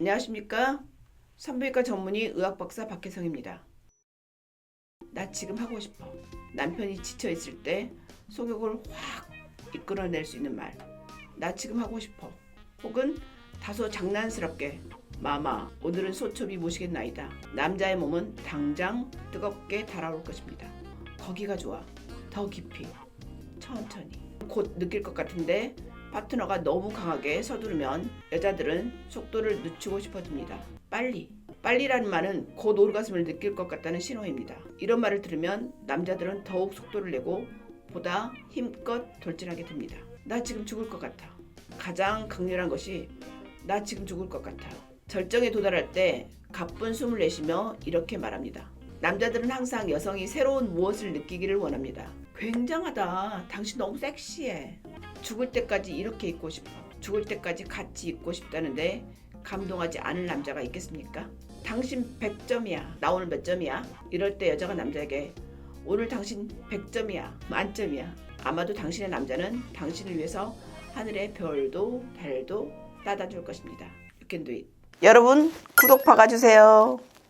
안녕하십니까? 산부인과 전문의 의학박사 박혜성입니다. 나 지금 하고 싶어. 남편이 지쳐 있을 때 속욕을 확 이끌어낼 수 있는 말. 나 지금 하고 싶어. 혹은 다소 장난스럽게 마마 오늘은 소첩이 모시겠나이다. 남자의 몸은 당장 뜨겁게 달아올 것입니다. 거기가 좋아. 더 깊이. 천천히. 곧 느낄 것 같은데 파트너가 너무 강하게 서두르면 여자들은 속도를 늦추고 싶어집니다. 빨리. 빨리라는 말은 곧 오르가슴을 느낄 것 같다는 신호입니다. 이런 말을 들으면 남자들은 더욱 속도를 내고 보다 힘껏 돌진하게 됩니다. 나 지금 죽을 것 같아. 가장 강렬한 것이 나 지금 죽을 것 같아. 절정에 도달할 때 가쁜 숨을 내쉬며 이렇게 말합니다. 남자들은 항상 여성이 새로운 무엇을 느끼기를 원합니다. 굉장하다. 당신 너무 섹시해. 죽을 때까지 이렇게 있고 싶어. 죽을 때까지 같이 있고 싶다는데 감동하지 않을 남자가 있겠습니까? 당신 100점이야. 나 오늘 몇 점이야? 이럴 때 여자가 남자에게 오늘 당신 100점이야. 만점이야. 아마도 당신의 남자는 당신을 위해서 하늘의 별도 달도 따다 줄 것입니다. 여러분 구독 박아주세요.